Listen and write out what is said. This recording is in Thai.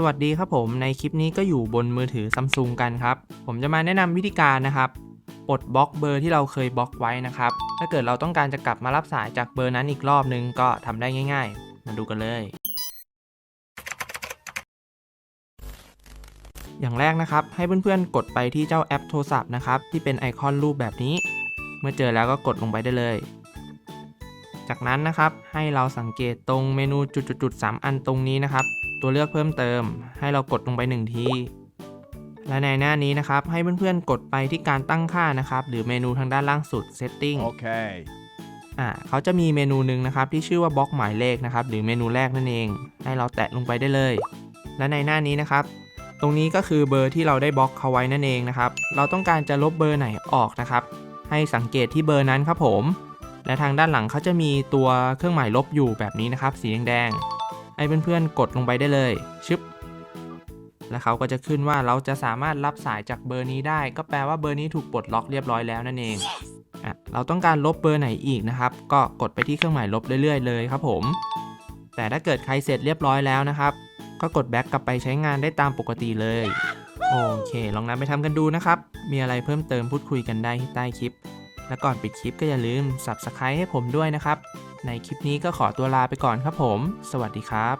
สวัสดีครับผมในคลิปนี้ก็อยู่บนมือถือซัมซุงกันครับ ผมจะมาแนะนำวิธีการนะครับปลดบล็อกเบอร์ที่เราเคยบล็อกไว้นะครับ ถ้าเกิดเราต้องการจะกลับมารับสายจากเบอร์นั้นอีกรอบนึงก็ทำได้ง่าย ๆ มาดูกันเลย อย่างแรกนะครับ ให้เพื่อนๆกดไปที่เจ้าแอปโทรศัพท์นะครับที่เป็นไอคอนรูปแบบนี้ เมื่อเจอแล้วก็กดลงไปได้เลย จากนั้นนะครับให้เราสังเกตตรงเมนูจุดๆๆ3อันตรงนี้นะครับ ตัวเลือกเพิ่มเติม ให้เรากดลงไป 1 ทีและในหน้านี้นะครับ ให้เพื่อนๆ กดไปที่การตั้งค่านะครับ หรือเมนูทางด้านล่างสุด setting Okay. อ่าเขาจะมีเมนูหนึ่งนะครับ ที่ชื่อว่าบล็อกหมายเลขนะครับ หรือเมนูแรกนั่นเอง ให้เราแตะลงไปได้เลย และในหน้านี้นะครับ ตรงนี้ก็คือเบอร์ที่เราได้บล็อกเขาไว้นั่นเองนะครับ เราต้องการจะลบเบอร์ไหนออกนะครับ ให้สังเกตที่เบอร์นั้นครับผม และทางด้านหลังเขาจะมีตัวเครื่องหมายลบอยู่แบบนี้นะครับ สีแดงๆให้เพื่อนๆกดลงไปได้เลยชึบและเขาก็จะขึ้นว่าเราจะสามารถรับสายจากเบอร์นี้ได้ ก็แปลว่าเบอร์นี้ถูกปลดล็อกเรียบร้อยแล้วนั่นเองอะเราต้องการลบเบอร์ไหนอีกนะครับ ก็กดไปที่เครื่องหมายลบเรื่อยๆเลยครับผม แต่ถ้าเกิดใครเสร็จเรียบร้อยแล้วนะครับ ก็กดแบ็กกลับไปใช้งานได้ตามปกติเลยโอเค ลองนำไปทำกันดูนะครับ มีอะไรเพิ่มเติมพูดคุยกันได้ที่ใต้คลิป และก่อนปิดคลิปก็อย่าลืม Subscribe ให้ผมด้วยนะครับ ในคลิปนี้ก็ขอตัวลาไปก่อนครับผม สวัสดีครับ